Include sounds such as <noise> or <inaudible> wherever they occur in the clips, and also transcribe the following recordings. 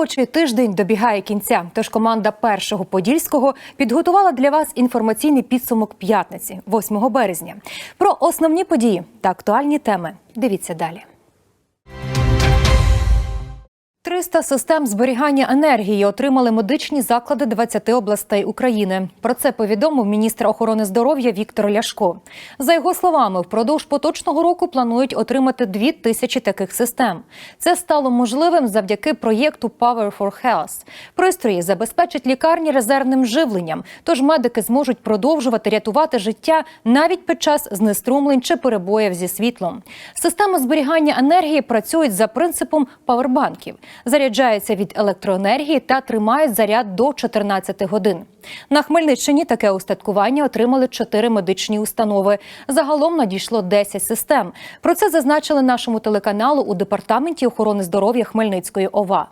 Робочий тиждень добігає кінця. Тож команда першого подільського підготувала для вас інформаційний підсумок п'ятниці, 8 березня. Про основні події та актуальні теми. Дивіться далі. 300 систем зберігання енергії отримали медичні заклади 20 областей України. Про це повідомив міністр охорони здоров'я Віктор Ляшко. За його словами, впродовж поточного року планують отримати 2 тисячі таких систем. Це стало можливим завдяки проєкту Power for Health. Пристрої забезпечать лікарні резервним живленням, тож медики зможуть продовжувати рятувати життя навіть під час знеструмлень чи перебоїв зі світлом. Системи зберігання енергії працюють за принципом павербанків заряджаються від електроенергії та тримають заряд до 14 годин. На Хмельниччині таке устаткування отримали чотири медичні установи. Загалом надійшло 10 систем. Про це зазначили нашому телеканалу у департаменті охорони здоров'я Хмельницької ОВА.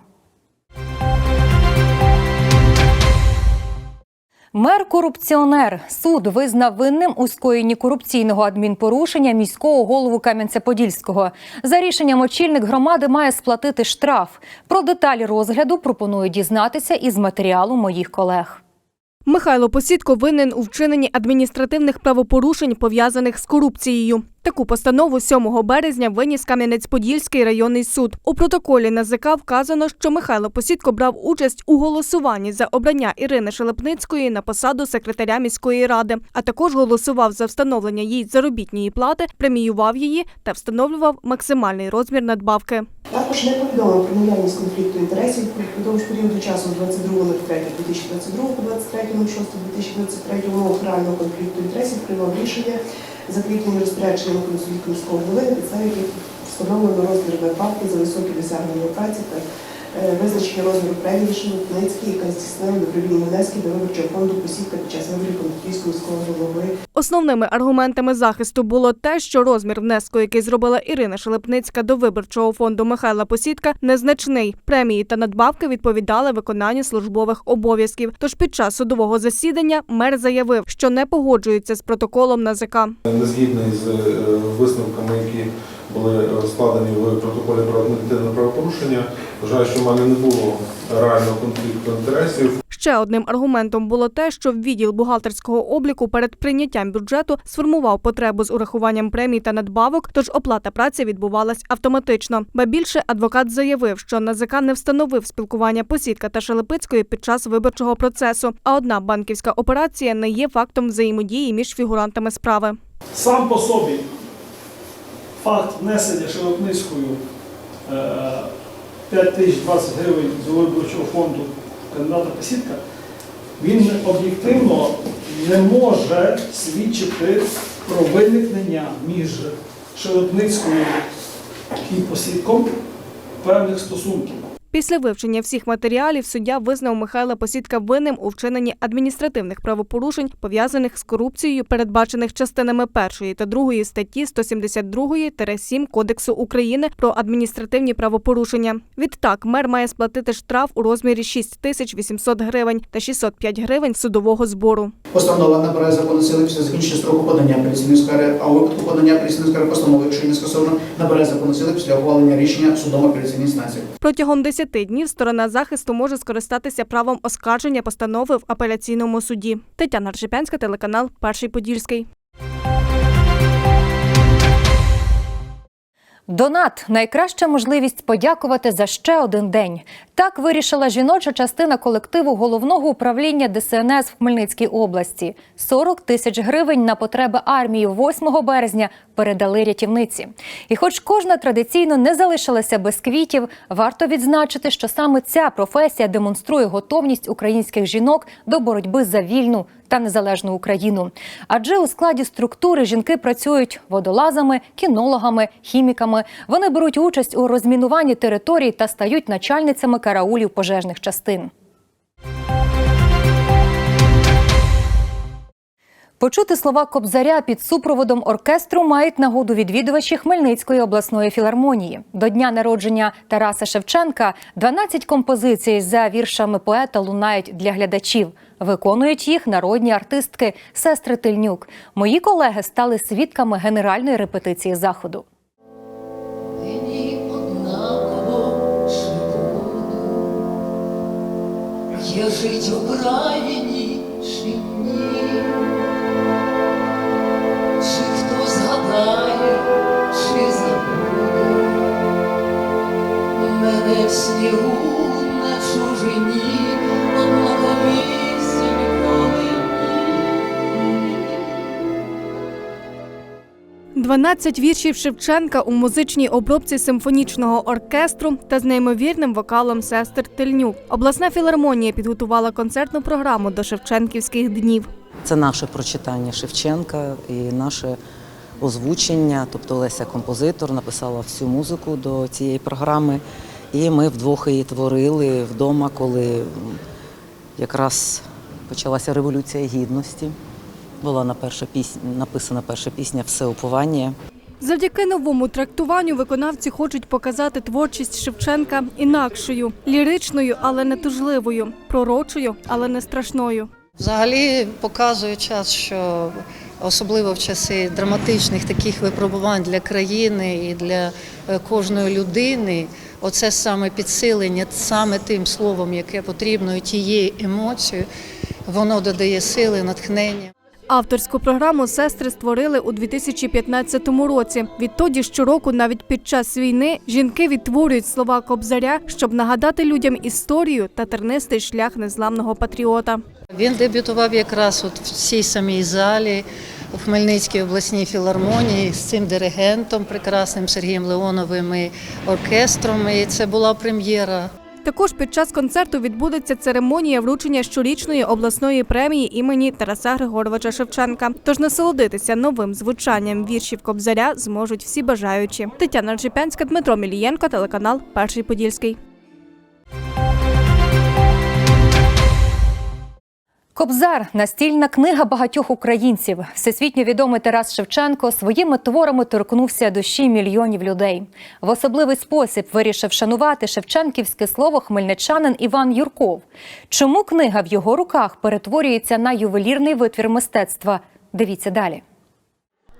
Мер корупціонер суд визнав винним у скоєнні корупційного адмінпорушення міського голову Кам'янця-Подільського. За рішенням очільник громади має сплатити штраф. Про деталі розгляду пропоную дізнатися із матеріалу моїх колег. Михайло Посідко винен у вчиненні адміністративних правопорушень, пов'язаних з корупцією. Таку постанову 7 березня виніс Кам'янець-Подільський районний суд. У протоколі НАЗК вказано, що Михайло Посідко брав участь у голосуванні за обрання Ірини Шелепницької на посаду секретаря міської ради, а також голосував за встановлення їй заробітної плати, преміював її та встановлював максимальний розмір надбавки. Також не повідомила про наявність конфлікту інтересів впродовж періоду часу з 22.03.2022 по 23.06.2023 умов реального конфлікту інтересів приймав рішення, закріплені розпорядженням Консульського голови, підстави яких встановлено розмір надбавки за високі досягнення праці та визначення розміру премії Шелепницькій, яка здійснила добровільні внески до виборчого фонду посівка під час виборів Консульського міського голови Основними аргументами захисту було те, що розмір внеску, який зробила Ірина Шелепницька до виборчого фонду Михайла Посідка, незначний. Премії та надбавки відповідали виконанню службових обов'язків. Тож під час судового засідання мер заявив, що не погоджується з протоколом НАЗК. не згідний з е, висновками, які були складені в протоколі про адміністративне правопорушення. Вважаю, що в мене не було реального конфлікту інтересів. Ще одним аргументом було те, що відділ бухгалтерського обліку перед прийняттям бюджету сформував потребу з урахуванням премій та надбавок, тож оплата праці відбувалась автоматично. Ба більше адвокат заявив, що НАЗК не встановив спілкування Посідка та Шелепицької під час виборчого процесу. А одна банківська операція не є фактом взаємодії між фігурантами справи. Сам по собі факт внесення Шелепницькою е, 5 тисяч 20 гривень з виборчого фонду кандидата Посідка, він об'єктивно не може свідчити про виникнення між Шелепницькою і Посідком певних стосунків. Після вивчення всіх матеріалів суддя визнав Михайла Посідка винним у вчиненні адміністративних правопорушень, пов'язаних з корупцією, передбачених частинами 1 та 2 статті 172-7 Кодексу України про адміністративні правопорушення. Відтак мер має сплатити штраф у розмірі 6 тисяч 800 гривень та 605 гривень судового збору. Постанова набирає закону сили після закінчення строку подання апеляційної скарги, а у випадку подання апеляційної скарги постанови, якщо не скасовано, набирає закону сили після ухвалення рішення судом апеляційної інстанції. Протягом 10 днів сторона захисту може скористатися правом оскарження постанови в апеляційному суді. Тетяна Ржепянська, телеканал Перший Подільський. Донат найкраща можливість подякувати за ще один день. Так вирішила жіноча частина колективу головного управління ДСНС в Хмельницькій області. 40 тисяч гривень на потреби армії 8 березня передали рятівниці. І, хоч кожна традиційно не залишилася без квітів, варто відзначити, що саме ця професія демонструє готовність українських жінок до боротьби за вільну та незалежну Україну. Адже у складі структури жінки працюють водолазами, кінологами, хіміками. Вони беруть участь у розмінуванні територій та стають начальницями караулів пожежних частин. Почути слова Кобзаря під супроводом оркестру мають нагоду відвідувачі Хмельницької обласної філармонії. До дня народження Тараса Шевченка 12 композицій за віршами поета лунають для глядачів. Виконують їх народні артистки сестри Тильнюк. Мої колеги стали свідками генеральної репетиції заходу. Я жить Україні чи ні? Чи хто згадає, чи забуде мене в снігу 12 віршів Шевченка у музичній обробці симфонічного оркестру та з неймовірним вокалом сестер Тельнюк. Обласна філармонія підготувала концертну програму до Шевченківських днів. Це наше прочитання Шевченка і наше озвучення. Тобто Леся композитор написала всю музику до цієї програми. І ми вдвох її творили вдома, коли якраз почалася революція гідності. Була на перша пісня, написана перша пісня Все уповання. Завдяки новому трактуванню виконавці хочуть показати творчість Шевченка інакшою, ліричною, але не тужливою, пророчою, але не страшною. Взагалі показує час, що особливо в часи драматичних таких випробувань для країни і для е, кожної людини, оце саме підсилення саме тим словом, яке потрібно, і тією емоцією, воно додає сили, натхнення. Авторську програму сестри створили у 2015 році. Відтоді щороку, навіть під час війни, жінки відтворюють слова кобзаря, щоб нагадати людям історію та тернистий шлях незламного патріота. Він дебютував якраз от в цій самій залі у Хмельницькій обласній філармонії з цим диригентом прекрасним Сергієм Леоновим і оркестром. І це була прем'єра. Також під час концерту відбудеться церемонія вручення щорічної обласної премії імені Тараса Григоровича Шевченка. Тож насолодитися новим звучанням віршів Кобзаря зможуть всі бажаючі. Тетяна Ржепянська, Дмитро Мілієнко, телеканал Перший Подільський. Кобзар настільна книга багатьох українців. Всесвітньо відомий Тарас Шевченко своїми творами торкнувся душі мільйонів людей. В особливий спосіб вирішив шанувати шевченківське слово хмельничанин Іван Юрков. Чому книга в його руках перетворюється на ювелірний витвір мистецтва? Дивіться далі.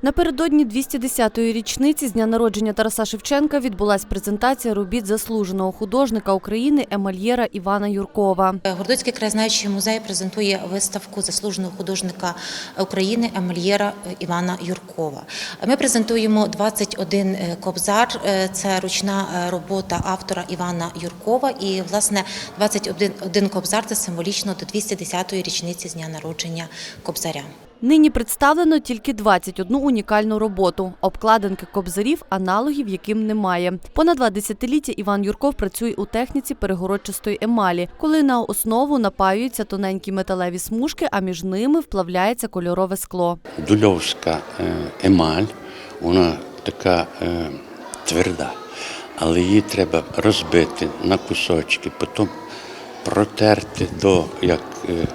Напередодні 210-ї річниці з дня народження Тараса Шевченка відбулась презентація робіт заслуженого художника України емальєра Івана Юркова. Гордоцький краєзнавчий музей презентує виставку заслуженого художника України Емельєра Івана Юркова. Ми презентуємо 21 кобзар. Е, Це ручна е, робота автора Івана Юркова. І власне 21 один кобзар це символічно до 210-ї річниці з дня народження кобзаря. Нині представлено тільки 21 унікальну роботу, обкладинки кобзарів, аналогів яким немає. Понад два десятиліття Іван Юрков працює у техніці перегородчастої емалі, коли на основу напаюються тоненькі металеві смужки, а між ними вплавляється кольорове скло. Дульовська е, емаль, вона така е, тверда, але її треба розбити на кусочки, потім протерти до як е,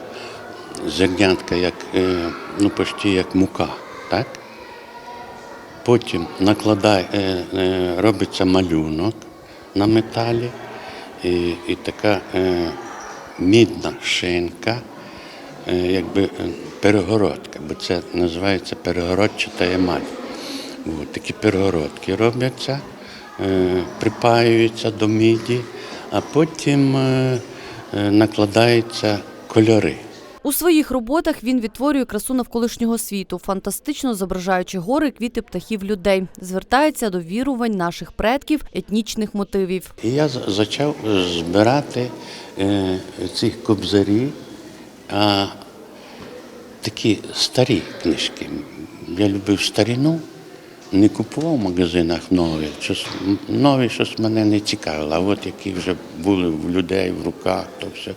зернятка, як, ну, почти як мука. Так? Потім накладає, е, е, робиться малюнок на металі і, і така е, мідна шинка, е, якби е, перегородка, бо це називається перегородчата емаль. От, такі перегородки робляться, е, припаюються до міді, а потім е, накладаються кольори. У своїх роботах він відтворює красу навколишнього світу, фантастично зображаючи гори, квіти, птахів, людей. Звертається до вірувань наших предків, етнічних мотивів. Я почав збирати е, цих кобзарів, а такі старі книжки. Я любив старину, не купував в магазинах нові. Щось, нові щось мене не цікавило, а от які вже були в людей в руках, то все.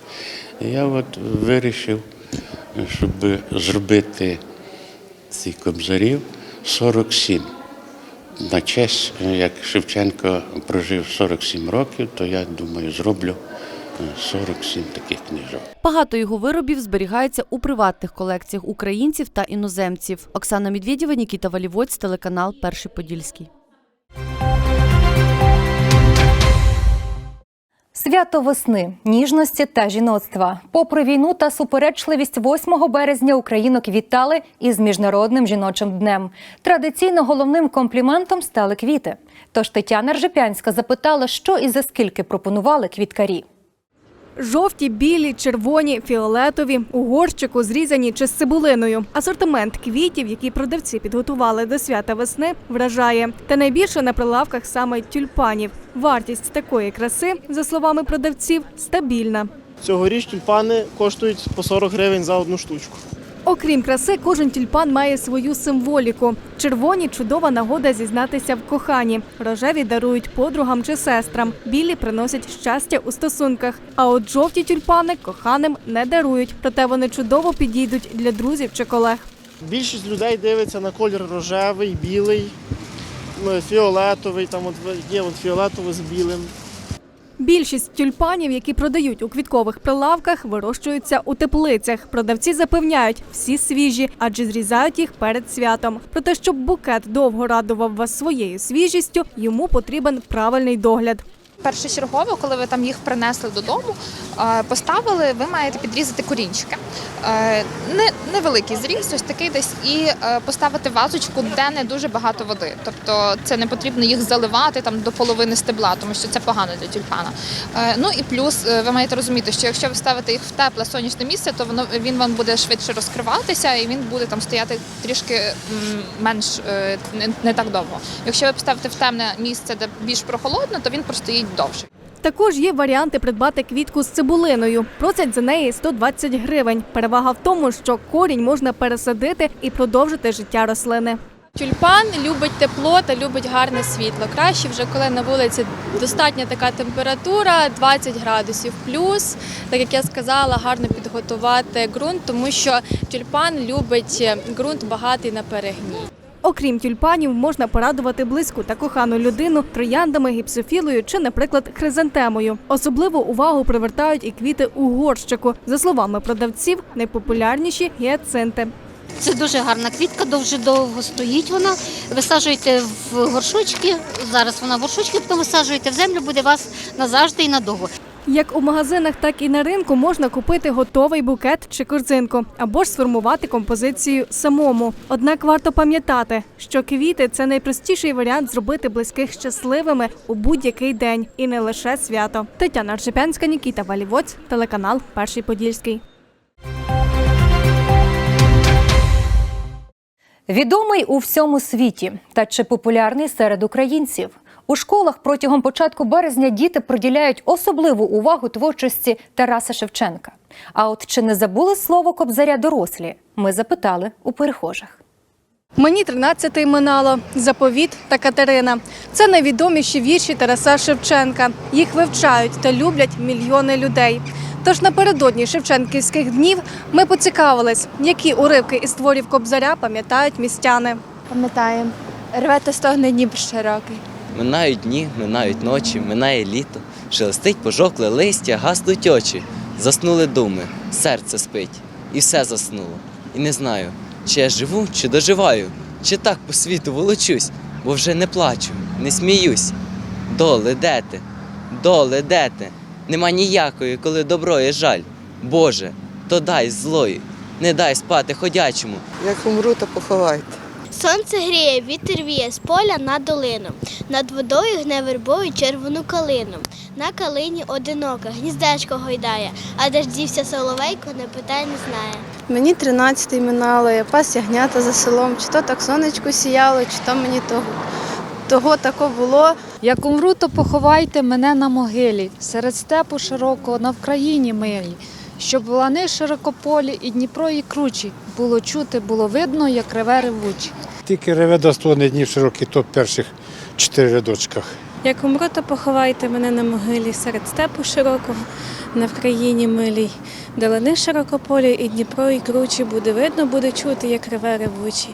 Я от вирішив, щоб зробити цих кобзарів 47. На честь, е, як Шевченко прожив 47 років, то я думаю, зроблю е, 47 таких книжок. Багато його виробів зберігається у приватних колекціях українців та іноземців. Оксана Медведєва, Нікіта Валівоць, телеканал Перший Подільський. Свято весни, ніжності та жіноцтва. Попри війну та суперечливість 8 березня українок вітали із міжнародним жіночим днем. Традиційно головним компліментом стали квіти. Тож Тетяна Ржепянська запитала, що і за скільки пропонували квіткарі. Жовті, білі, червоні, фіолетові, у горщику зрізані чи з цибулиною. Асортимент квітів, які продавці підготували до свята весни, вражає. Та найбільше на прилавках саме тюльпанів. Вартість такої краси, за словами продавців, стабільна. Цьогоріч тюльпани коштують по 40 гривень за одну штучку. Окрім краси, кожен тюльпан має свою символіку. Червоні чудова нагода зізнатися в коханні. Рожеві дарують подругам чи сестрам. Білі приносять щастя у стосунках. А от жовті тюльпани коханим не дарують. Проте вони чудово підійдуть для друзів чи колег. Більшість людей дивиться на колір рожевий, білий, ну, фіолетовий, там от є от фіолетовий з білим. Більшість тюльпанів, які продають у квіткових прилавках, вирощуються у теплицях. Продавці запевняють, всі свіжі, адже зрізають їх перед святом. Проте, щоб букет довго радував вас своєю свіжістю, йому потрібен правильний догляд. Першочергово, коли ви там їх принесли додому, е, поставили, ви маєте підрізати корінчики. Е, Не, невеликий зріз, ось такий десь, і е, поставити вазочку, де не дуже багато води. Тобто це не потрібно їх заливати там до половини стебла, тому що це погано для тюльпана. Ну і плюс ви маєте розуміти, що якщо ви ставите їх в тепле сонячне місце, то воно він вам буде швидше розкриватися і він буде там стояти трішки менш не так довго. Якщо ви поставите в темне місце, де більш прохолодно, то він простоїть довше. Також є варіанти придбати квітку з цибулиною. Просять за неї 120 гривень. Перевага в тому, що корінь можна пересадити і продовжити життя рослини. Тюльпан любить тепло та любить гарне світло. Краще вже коли на вулиці достатня така температура, 20 градусів плюс. Так як я сказала, гарно підготувати ґрунт, тому що тюльпан любить ґрунт багатий на перегній. Окрім тюльпанів, можна порадувати близьку та кохану людину трояндами, гіпсофілою чи, наприклад, хризантемою. Особливу увагу привертають і квіти у горщику. За словами продавців, найпопулярніші гіацинти. Це дуже гарна квітка, дуже довго стоїть вона. Висаджуєте в горшочки. Зараз вона в горшочки, потім висаджуєте в землю, буде вас назавжди і надовго. Як у магазинах, так і на ринку можна купити готовий букет чи корзинку, або ж сформувати композицію самому. Однак варто пам'ятати, що квіти це найпростіший варіант зробити близьких щасливими у будь-який день і не лише свято. Тетяна Аршипянська, Нікіта Валівоць, телеканал Перший Подільський. Відомий у всьому світі та чи популярний серед українців. У школах протягом початку березня діти приділяють особливу увагу творчості Тараса Шевченка. А от чи не забули слово кобзаря дорослі? Ми запитали у перехожих. Мені 13 минало заповіт та Катерина. Це найвідоміші вірші Тараса Шевченка. Їх вивчають та люблять мільйони людей. Тож напередодні Шевченківських днів ми поцікавились, які уривки із творів Кобзаря пам'ятають містяни. Пам'ятаємо, рве та стогне Дніпр широкий. Минають дні, минають ночі, минає літо, шелестить пожокле листя, гаснуть очі, заснули думи, серце спить, і все заснуло. І не знаю, чи я живу, чи доживаю, чи так по світу волочусь, бо вже не плачу, не сміюсь. Доле, де ти? Доле, де ти? Нема ніякої, коли добро є жаль. Боже, то дай злої, не дай спати ходячому. Як умру, то поховайте. Сонце гріє, вітер віє з поля на долину. Над водою гне вербою червону калину. На калині одинока, гніздечко гойдає, а де ж дівся соловейко, не питай, не знає. Мені 13 минало, я пас ягнята за селом, чи то так сонечко сіяло, чи то мені того, того тако було. Як умру, то поховайте мене на могилі, серед степу широкого на Вкраїні милій, щоб лани широкополі і Дніпро і кручі було чути, було видно, як реве ревучі. Тільки реве до сторони днів широкий, то в перших чотири рядочках. Як умру, то поховайте мене на могилі серед степу широкого, на Вкраїні милій. Долини широкополі і Дніпро і кручі буде видно, буде чути, як реве ревучі.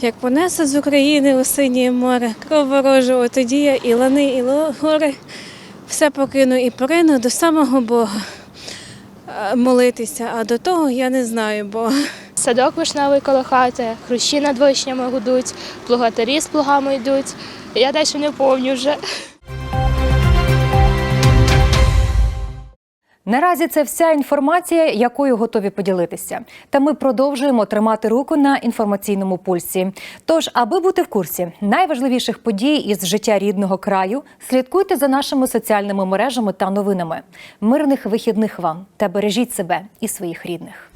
Як понесе з України у синє море, кров ворожого, тоді я і лани, і гори. Все покину і порину до самого Бога молитися, а до того я не знаю бо <laughs> Садок вишневий коло хати, хрущі над вишнями гудуть, плугатарі з плугами йдуть. Я дещо не пам'ятаю вже. Наразі це вся інформація, якою готові поділитися. Та ми продовжуємо тримати руку на інформаційному пульсі. Тож, аби бути в курсі найважливіших подій із життя рідного краю, слідкуйте за нашими соціальними мережами та новинами. Мирних вихідних вам та бережіть себе і своїх рідних.